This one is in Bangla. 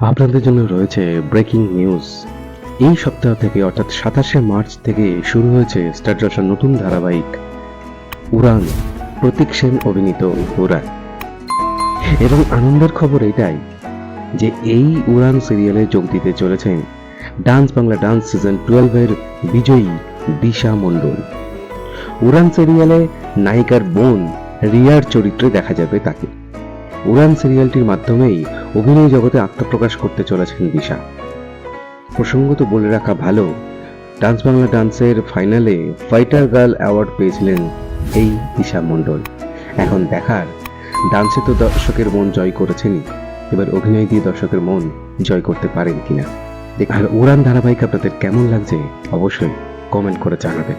আপনাদের জন্য রয়েছে ব্রেকিং নিউজ। এই সপ্তাহ থেকে, অর্থাৎ সাতাশে মার্চ থেকে শুরু হয়েছে স্টার জলসার নতুন ধারাবাহিক উড়ান, প্রতীক সেন অভিনীত উড়ান। এবং আনন্দের খবর এটাই যে এই উড়ান সিরিয়ালে যোগ দিতে চলেছেন ডান্স বাংলা ডান্স সিজন টুয়েলভের বিজয়ী দিশা মণ্ডল। উড়ান সিরিয়ালে নায়িকার বোন রিয়ার চরিত্রে দেখা যাবে তাকে। উড়ান সিরিয়ালটির মাধ্যমেই অভিনয় জগতে আত্মপ্রকাশ করতে চলেছেন দিশা। প্রসঙ্গত বলে রাখা ভালো, ডান্স বাংলা ডান্সের ফাইনালে ফাইটার গার্ল অ্যাওয়ার্ড পেয়েছিলেন এই দিশা মণ্ডল। এখন দেখার, ডান্সে তো দর্শকের মন জয় করেছেনই। এবার অভিনয় দিয়ে দর্শকের মন জয় করতে পারেন কিনা? আর উড়ান ধারাবাহিক আপনাদের কেমন লাগছে অবশ্যই কমেন্ট করে জানাবেন।